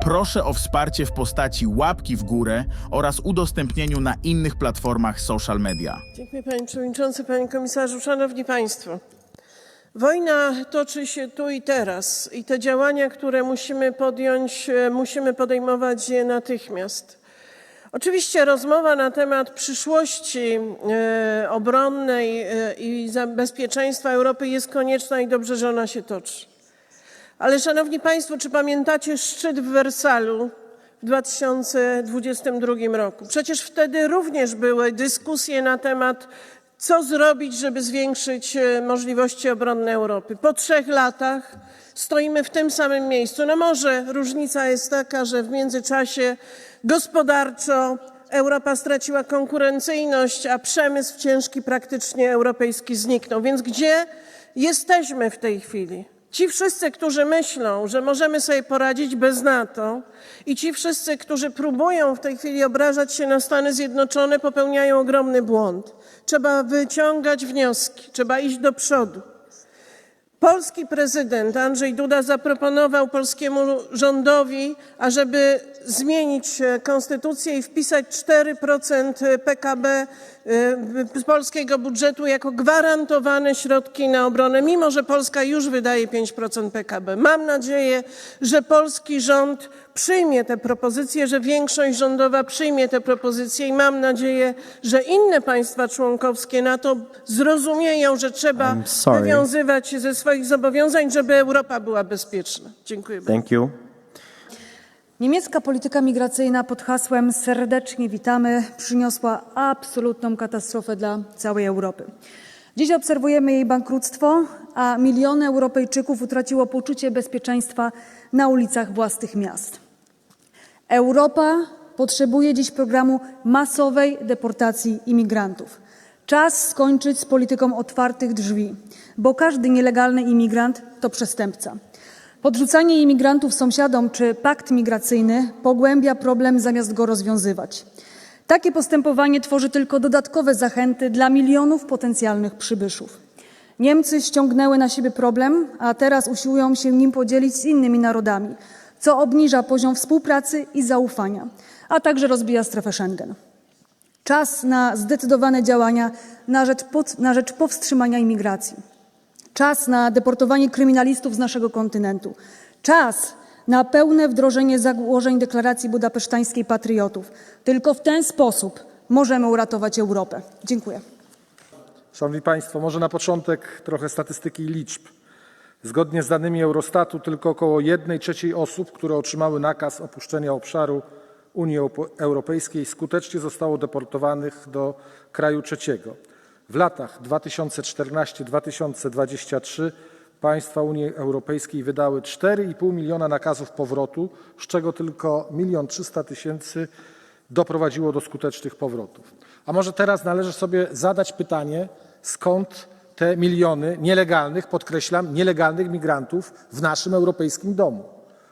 Proszę o wsparcie w postaci łapki w górę oraz udostępnieniu na innych platformach social media. Dziękuję panie przewodniczący, panie komisarzu, szanowni państwo. Wojna toczy się tu i teraz i te działania, które musimy podjąć, e, musimy podejmować je natychmiast. Oczywiście rozmowa na temat przyszłości e, obronnej e, i bezpieczeństwa Europy jest konieczna i dobrze, że ona się toczy. Ale szanowni państwo, czy pamiętacie szczyt w Wersalu w 2022 roku? Przecież wtedy również były dyskusje na temat, co zrobić, żeby zwiększyć e, możliwości obronne Europy. Po trzech latach stoimy w tym samym miejscu. No może różnica jest taka, że w międzyczasie gospodarczo Europa straciła konkurencyjność, a przemysł ciężki praktycznie europejski zniknął. Więc gdzie jesteśmy w tej chwili? Ci wszyscy, którzy myślą, że możemy sobie poradzić bez NATO i ci wszyscy, którzy próbują w tej chwili obrażać się na Stany Zjednoczone, popełniają ogromny błąd. Trzeba wyciągać wnioski, trzeba iść do przodu. Polski prezydent Andrzej Duda zaproponował polskiemu rządowi, ażeby zmienić e, konstytucję i wpisać 4% PKB z polskiego budżetu jako gwarantowane środki na obronę, mimo że Polska już wydaje 5% PKB. Mam nadzieję, że polski rząd przyjmie te propozycje, że większość rządowa przyjmie te propozycje i mam nadzieję, że inne państwa członkowskie NATO zrozumieją, że trzeba I'm sorry. wywiązywać się ze swoich zobowiązań, żeby Europa była bezpieczna. Dziękuję bardzo. Thank you. Niemiecka polityka migracyjna pod hasłem serdecznie witamy przyniosła absolutną katastrofę dla całej Europy. Dziś obserwujemy jej bankructwo, a miliony Europejczyków utraciło poczucie bezpieczeństwa na ulicach własnych miast. Europa potrzebuje dziś programu masowej deportacji imigrantów. Czas skończyć z polityką otwartych drzwi, bo każdy nielegalny imigrant to przestępca. Podrzucanie imigrantów sąsiadom czy pakt migracyjny pogłębia problem zamiast go rozwiązywać. Takie postępowanie tworzy tylko dodatkowe zachęty dla milionów potencjalnych przybyszów. Niemcy ściągnęły na siebie problem, a teraz usiłują się nim podzielić z innymi narodami, co obniża poziom współpracy i zaufania, a także rozbija strefę Schengen. Czas na zdecydowane działania na rzecz, pod, na rzecz powstrzymania imigracji. Czas na deportowanie kryminalistów z naszego kontynentu. Czas na pełne wdrożenie założeń deklaracji budapesztańskiej patriotów. Tylko w ten sposób możemy uratować Europę. Dziękuję. Szanowni Państwo, może na początek trochę statystyki i liczb. Zgodnie z danymi Eurostatu tylko około 1 trzeciej osób, które otrzymały nakaz opuszczenia obszaru Unii Euro- Europejskiej skutecznie zostało deportowanych do kraju trzeciego. W latach 2014-2023 państwa Unii Europejskiej wydały 4,5 miliona nakazów powrotu, z czego tylko 1 300 tysięcy doprowadziło do skutecznych powrotów. A może teraz należy sobie zadać pytanie, skąd te miliony nielegalnych, podkreślam, nielegalnych migrantów w naszym europejskim domu?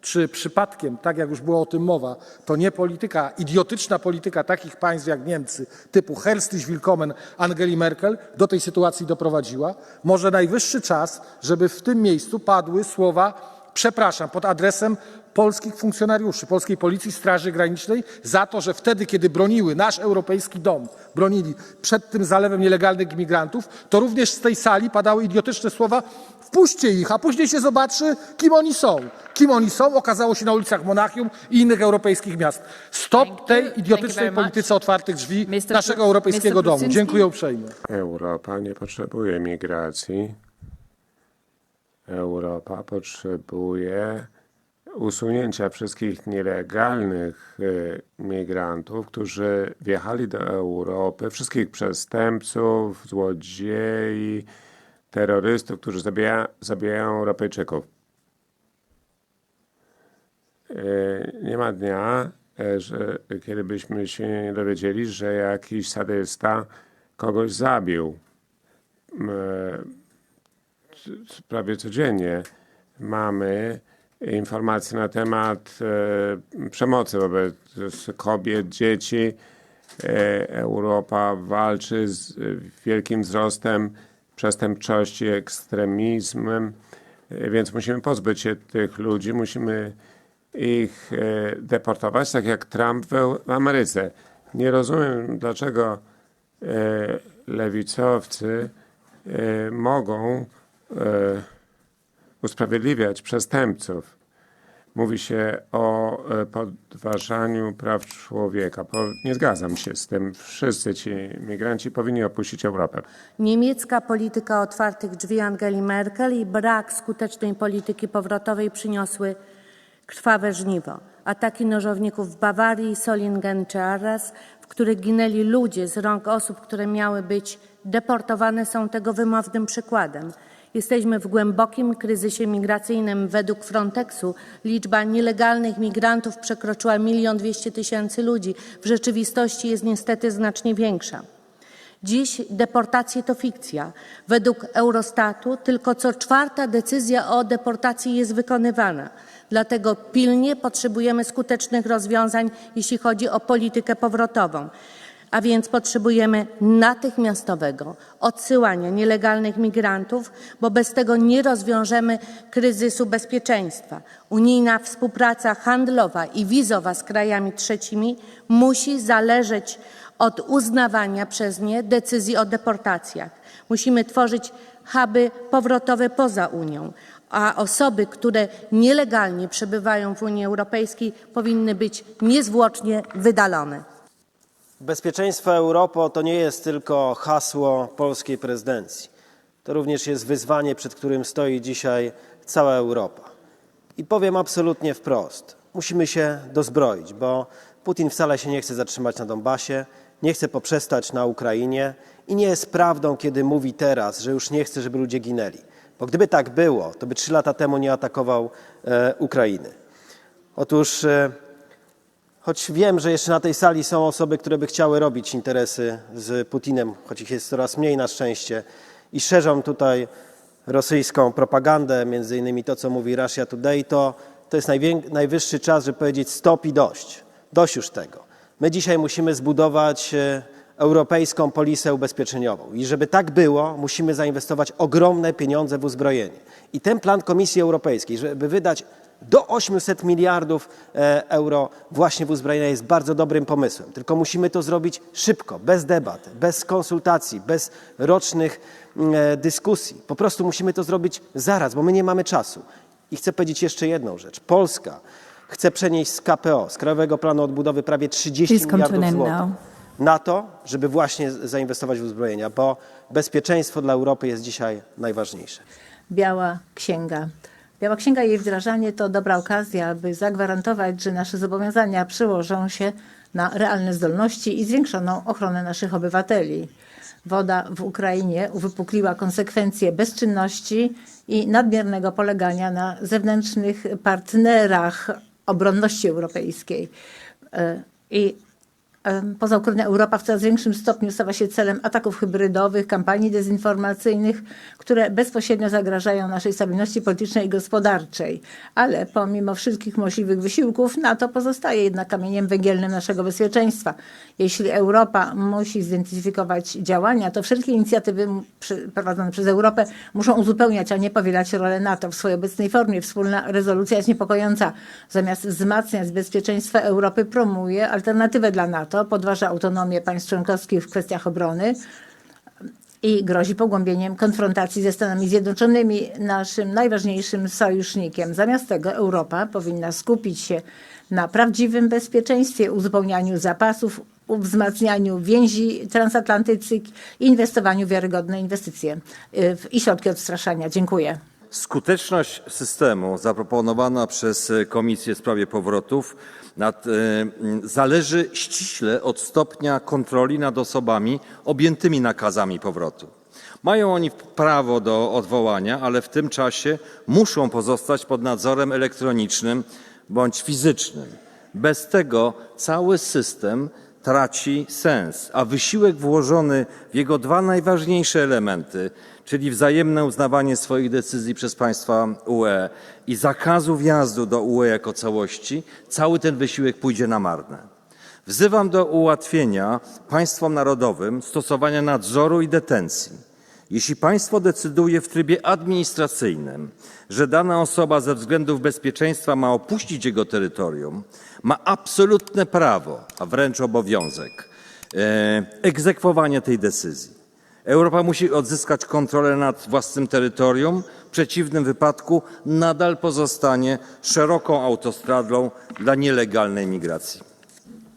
Czy przypadkiem, tak jak już było o tym mowa, to nie polityka, idiotyczna polityka takich państw jak Niemcy, typu Herzlich Willkommen Angeli Merkel, do tej sytuacji doprowadziła? Może najwyższy czas, żeby w tym miejscu padły słowa przepraszam pod adresem polskich funkcjonariuszy, polskiej policji, Straży Granicznej za to, że wtedy, kiedy broniły nasz europejski dom, bronili przed tym zalewem nielegalnych imigrantów, to również z tej sali padały idiotyczne słowa wpuśćcie ich, a później się zobaczy, kim oni są. Kim oni są, okazało się na ulicach Monachium i innych europejskich miast. Stop tej idiotycznej polityce otwartych drzwi Mr. naszego europejskiego Mr. domu. Dziękuję uprzejmie. Europa nie potrzebuje migracji. Europa potrzebuje usunięcia wszystkich nielegalnych y, migrantów, którzy wjechali do Europy, wszystkich przestępców, złodziei, terrorystów, którzy zabija, zabijają Europejczyków. Y, Nie ma dnia, e, że, kiedy byśmy się nie dowiedzieli, że jakiś sadysta kogoś zabił. Prawie codziennie mamy informacje na temat e, przemocy wobec kobiet, dzieci. E, Europa walczy z e, wielkim wzrostem przestępczości, ekstremizmem, więc musimy pozbyć się tych ludzi, musimy ich deportować, tak jak Trump w Ameryce. Nie rozumiem, dlaczego lewicowcy mogą usprawiedliwiać przestępców. Mówi się o e, podważaniu praw człowieka. Nie zgadzam się z tym. Wszyscy ci migranci powinni opuścić Europę. Niemiecka polityka otwartych drzwi Angeli Merkel i brak skutecznej polityki powrotowej przyniosły krwawe żniwo. Ataki nożowników w Bawarii, Solingen czy Arras, w których ginęli ludzie z rąk osób, które miały być deportowane, są tego wymownym przykładem. Jesteśmy w głębokim kryzysie migracyjnym. Według Frontexu liczba nielegalnych migrantów przekroczyła milion dwieście tysięcy ludzi. W rzeczywistości jest niestety znacznie większa. Dziś deportacje to fikcja. Według Eurostatu tylko co czwarta decyzja o deportacji jest wykonywana. Dlatego pilnie potrzebujemy skutecznych rozwiązań, jeśli chodzi o politykę powrotową. A więc potrzebujemy natychmiastowego odsyłania nielegalnych migrantów, bo bez tego nie rozwiążemy kryzysu bezpieczeństwa. Unijna współpraca handlowa i wizowa z krajami trzecimi musi zależeć od uznawania przez nie decyzji o deportacjach. Musimy tworzyć huby powrotowe poza Unią, a osoby, które nielegalnie przebywają w Unii Europejskiej, powinny być niezwłocznie wydalone. Bezpieczeństwo Europy to nie jest tylko hasło polskiej prezydencji. To również jest wyzwanie, przed którym stoi dzisiaj cała Europa. I powiem absolutnie wprost: musimy się dozbroić, bo Putin wcale się nie chce zatrzymać na Donbasie, nie chce poprzestać na Ukrainie i nie jest prawdą, kiedy mówi teraz, że już nie chce, żeby ludzie ginęli. Bo gdyby tak było, to by trzy lata temu nie atakował e, Ukrainy. Otóż e, Choć wiem, że jeszcze na tej sali są osoby, które by chciały robić interesy z Putinem, choć ich jest coraz mniej na szczęście i szerzą tutaj rosyjską propagandę, między innymi to, co mówi Russia Today, to, to jest najwyższy czas, żeby powiedzieć stop i dość. Dość już tego. My dzisiaj musimy zbudować e, europejską polisę ubezpieczeniową. I żeby tak było, musimy zainwestować ogromne pieniądze w uzbrojenie. I ten plan Komisji Europejskiej, żeby wydać do 800 miliardów e, euro właśnie w uzbrojenie jest bardzo dobrym pomysłem. Tylko musimy to zrobić szybko, bez debat, bez konsultacji, bez rocznych e, dyskusji. Po prostu musimy to zrobić zaraz, bo my nie mamy czasu. I chcę powiedzieć jeszcze jedną rzecz. Polska chce przenieść z KPO, z Krajowego Planu Odbudowy, prawie 30 Please miliardów złotych na to, żeby właśnie zainwestować w uzbrojenia, bo bezpieczeństwo dla Europy jest dzisiaj najważniejsze. Biała Księga. Biała Księga i jej wdrażanie to dobra okazja, aby zagwarantować, że nasze zobowiązania przełożą się na realne zdolności i zwiększoną ochronę naszych obywateli. Woda w Ukrainie uwypukliła konsekwencje bezczynności i nadmiernego polegania na zewnętrznych partnerach obronności europejskiej. E, I Poza Ukrainą Europa w coraz większym stopniu stała się celem ataków hybrydowych, kampanii dezinformacyjnych, które bezpośrednio zagrażają naszej stabilności politycznej i gospodarczej. Ale pomimo wszystkich możliwych wysiłków, NATO pozostaje jednak kamieniem węgielnym naszego bezpieczeństwa. Jeśli Europa musi zidentyfikować działania, to wszelkie inicjatywy prowadzone przez Europę muszą uzupełniać, a nie powielać rolę NATO w swojej obecnej formie. Wspólna rezolucja jest niepokojąca. Zamiast wzmacniać bezpieczeństwo Europy, promuje alternatywę dla NATO, podważa autonomię państw członkowskich w kwestiach obrony i grozi pogłębieniem konfrontacji ze Stanami Zjednoczonymi, naszym najważniejszym sojusznikiem. Zamiast tego Europa powinna skupić się na prawdziwym bezpieczeństwie, uzupełnianiu zapasów, wzmacnianiu więzi transatlantyckich inwestowaniu w wiarygodne inwestycje y, i środki odstraszania. Dziękuję. Skuteczność systemu zaproponowana przez Komisję w sprawie powrotów nad, e, zależy ściśle od stopnia kontroli nad osobami objętymi nakazami powrotu. Mają oni prawo do odwołania, ale w tym czasie muszą pozostać pod nadzorem elektronicznym bądź fizycznym. Bez tego cały system traci sens, a wysiłek włożony w jego dwa najważniejsze elementy, czyli wzajemne uznawanie swoich decyzji przez państwa UE i zakazu wjazdu do UE jako całości, cały ten wysiłek pójdzie na marne. Wzywam do ułatwienia państwom narodowym stosowania nadzoru i detencji. Jeśli państwo decyduje w trybie administracyjnym, że dana osoba ze względów bezpieczeństwa ma opuścić jego terytorium, ma absolutne prawo, a wręcz obowiązek e, egzekwowania tej decyzji. Europa musi odzyskać kontrolę nad własnym terytorium, w przeciwnym wypadku nadal pozostanie szeroką autostradą dla nielegalnej migracji.